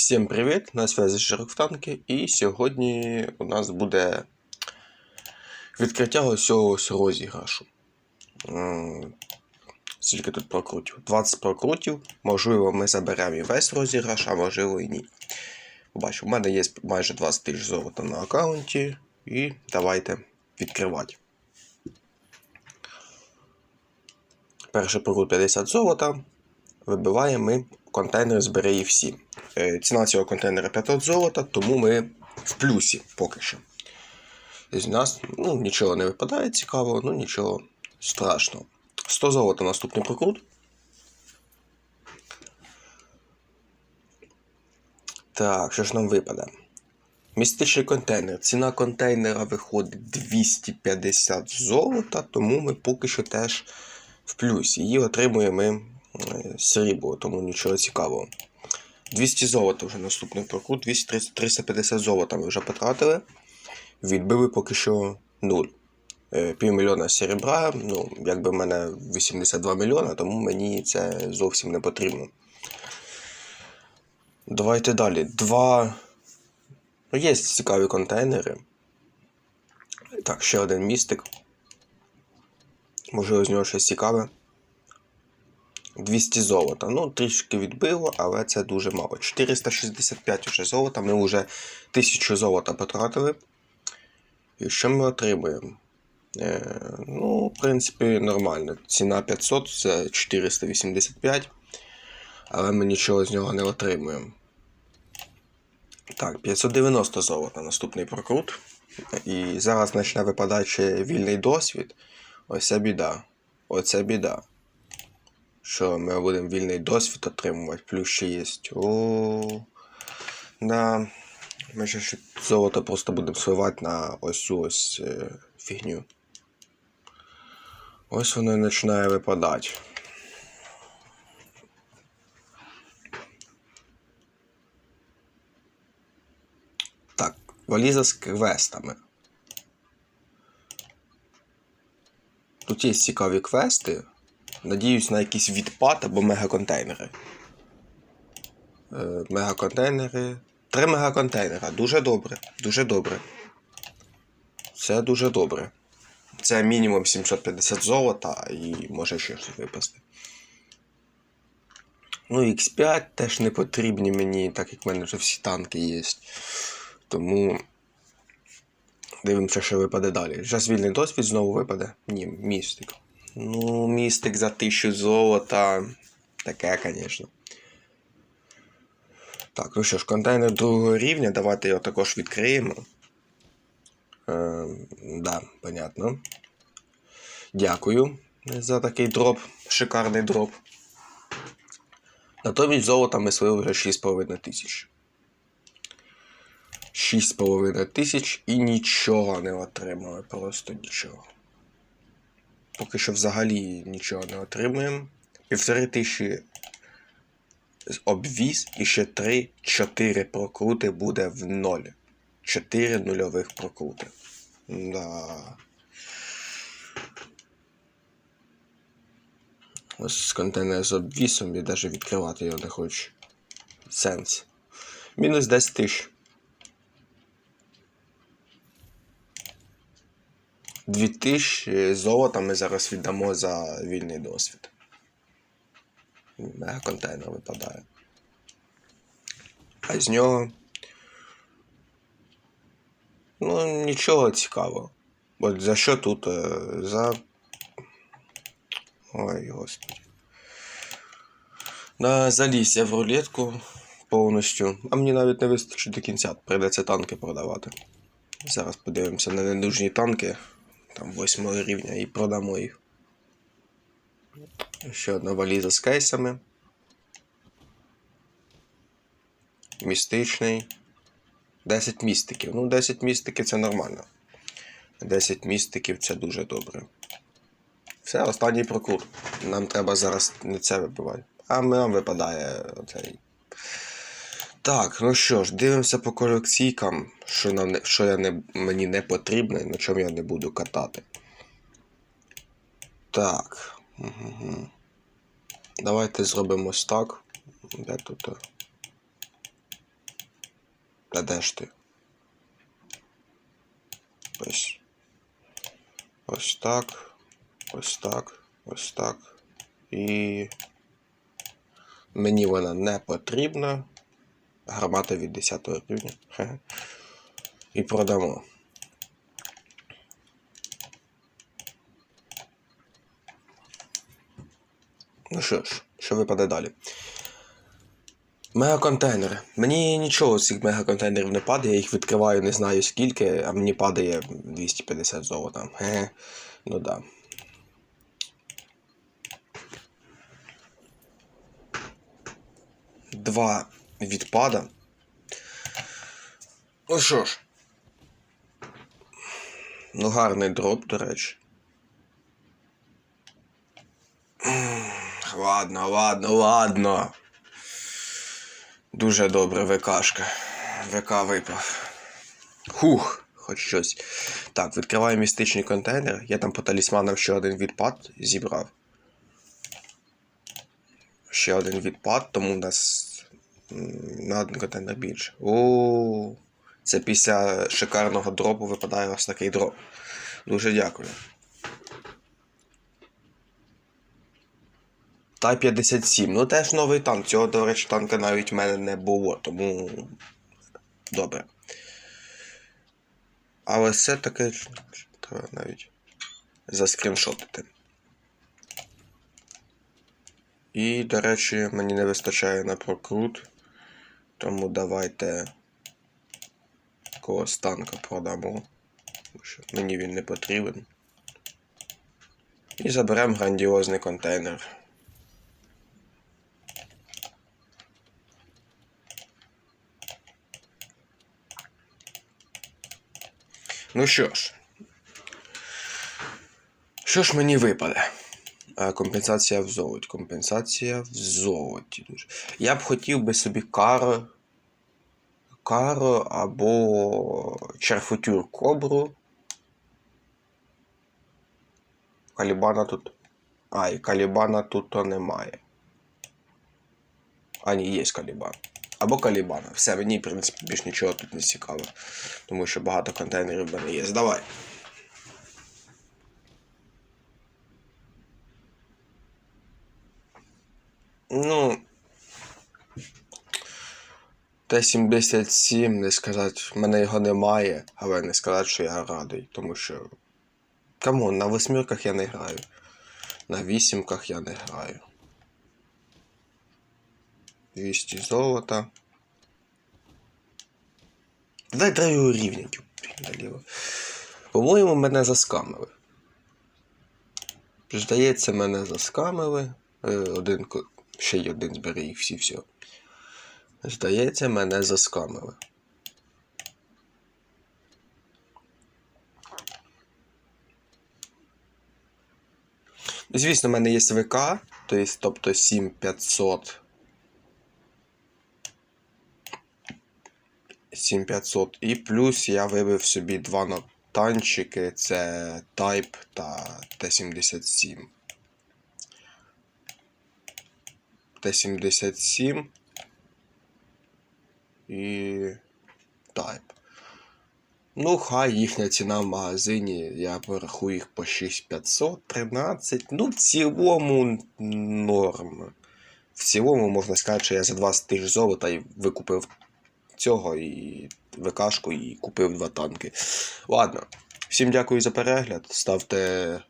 Всім привіт! На зв'язі Широк Танки, і сьогодні у нас буде відкриття ось цього розіграшу. Скільки тут прокрутів? 20 прокрутів. Можливо, ми заберемо і весь розіграш, а можливо і ні. Бачу, у мене є майже 20 тисяч золота на аккаунті. І давайте відкривати. Перший прокрут 50 золота. Вибиваємо ми контейнер збери і всі. Е, Ціна цього контейнера 500 золота, тому ми в плюсі поки що. З нас ну, нічого не випадає цікавого, ну нічого страшного. 100 золота наступний прокрут. Так, що ж нам випаде? Містичний контейнер. Ціна контейнера виходить 250 золота, тому ми поки що теж в плюсі. Її отримуємо ми срібло, тому нічого цікавого. 200 золота вже наступний прокрут, 230, 350 золота ми вже потратили. Відбили поки що 0. Е, Півмільйона серебра, ну, якби в мене 82 мільйона, тому мені це зовсім не потрібно. Давайте далі. Два. Ну, є цікаві контейнери. Так, ще один містик. Можливо, з нього щось цікаве. 200 золота. Ну, трішки відбило, але це дуже мало. 465 вже золота. Ми вже 1000 золота потратили. І що ми отримуємо? Е, ну, в принципі, нормально. Ціна 500, це 485. Але ми нічого з нього не отримуємо. Так, 590 золота наступний прокрут. І зараз почне випадати вільний досвід. Ось це біда. Оце біда. Що ми будемо вільний досвід отримувати, плюс ще є. О, да. Ми ще ще золото просто будемо сливати на ось цю ось е, фігню. Ось воно і починає випадати. Так, валіза з квестами. Тут є цікаві квести. Надіюсь на якийсь відпад або мегаконтейнери. Е, мегаконтейнери. Три мегаконтейнера. Дуже добре. Дуже добре. Це дуже добре. Це мінімум 750 золота і може ще щось випасти. Ну, X5 теж не потрібні мені, так як в мене вже всі танки є. Тому дивимося, що випаде далі. Зараз вільний досвід знову випаде. Ні, містик. Ну, містик за 1000 золота. Таке, звісно. Так, ну що ж, контейнер другого рівня. Давайте його також відкриємо. Е, да, понятно. Дякую за такий дроп. Шикарний дроп. Натомість золота ми слили вже 6,5 тисяч. 6,5 тисяч і нічого не отримали. Просто нічого. Поки що взагалі нічого не отримуємо. Півтори тисячі обвіз і ще 3-4 прокрути буде в ноль. 4 нульових прокрути. Да. Ось контейнер з обвісом і навіть відкривати його не хочу. Сенс. Мінус 10 тисяч. 2000 золота ми зараз віддамо за вільний досвід. Мега контейнер випадає. А з нього. Ну, нічого цікавого. От за що тут? е, За. Ой, господи. Да, заліз я в рулетку повністю. А мені навіть не вистачить до кінця. Прийдеться танки продавати. Зараз подивимося на ненужні танки. Там 8 рівня і продамо їх. Ще одна валіза з кейсами. Містичний. 10 містиків. Ну, 10 містиків це нормально. 10 містиків це дуже добре. Все, останній прокур. Нам треба зараз не це вибивати. А нам випадає оцей. Так, ну що ж, дивимося по колекційкам, що, нам що я не, мені не потрібно і на чому я не буду катати. Так. Угу. Давайте зробимо ось так. Де тут? Та де ж ти? Ось. Ось так. Ось так. Ось так. І. Мені вона не потрібна. Гармата від 10 рівня. І продамо. Ну що ж, що випаде далі? Мегаконтейнери. Мені нічого з цих мегаконтейнерів не падає, я їх відкриваю не знаю скільки, а мені падає 250 золота. Хе-хе. Ну да. Два відпада. Ну що ж. Ну, гарний дроп, до речі. Ладно, ладно, ладно. Дуже добре, ВКшка. ВК випав. Хух, хоч щось. Так, відкриваю містичний контейнер. Я там по талісманам ще один відпад зібрав. Ще один відпад, тому у нас на один контейнер більше. О, це після шикарного дропу випадає ось такий дроп. Дуже дякую. Та 57. Ну теж новий танк. Цього, до речі, танка навіть в мене не було, тому добре. Але все таки треба навіть заскріншотити. І, до речі, мені не вистачає на прокрут. Тому давайте когось танка продамо. Що мені він не потрібен. І заберемо грандіозний контейнер. Ну що ж. Що ж мені випаде? Е, Компенсація в золоті. Компенсація в золоті. Дуже. Я б хотів би собі каро. Каро або черфутюр кобру. Калібана тут. А, і калібана тут то немає. А, ні, є калібан. Або калібана. Все, мені, в принципі, більш нічого тут не цікаво. Тому що багато контейнерів в мене є. Давай. Ну. Т-77, не сказати, в мене його немає, але не сказати, що я радий, тому що. Камон, на восьмірках я не граю. На вісімках я не граю. 200 золота. Дай рівня, наліво. По-моєму, мене заскамили. Здається, мене заскамили. Е, Один, ще й один збери їх всі все. Здається, мене заскамили. Звісно, в мене є ВК, тобто 7500. 7500. І плюс я вибив собі два танчики, це Type та Т-77. Т-77 і Type. Ну, хай їхня ціна в магазині, я порахую їх по 6500, 13. Ну, в цілому норм. В цілому можна сказати, що я за 20 тисяч золота і викупив цього і ВКшку і купив два танки. Ладно, всім дякую за перегляд. Ставте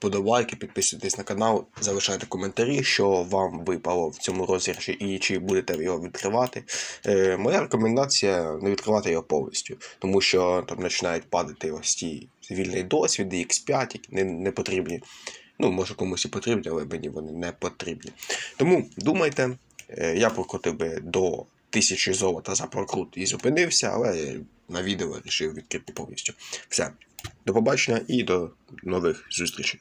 вподобайки, підписуйтесь на канал, залишайте коментарі, що вам випало в цьому розіграші і чи будете його відкривати. Е, моя рекомендація не відкривати його повністю, тому що там починають падати ось ті вільний досвід, X5, які не, не потрібні. Ну, може комусь і потрібні, але мені вони не потрібні. Тому думайте, Е, я прокрутив би до тисячі золота за прокрут і зупинився, але на відео вирішив відкрити повністю. Все. До побачення і до нових зустрічей.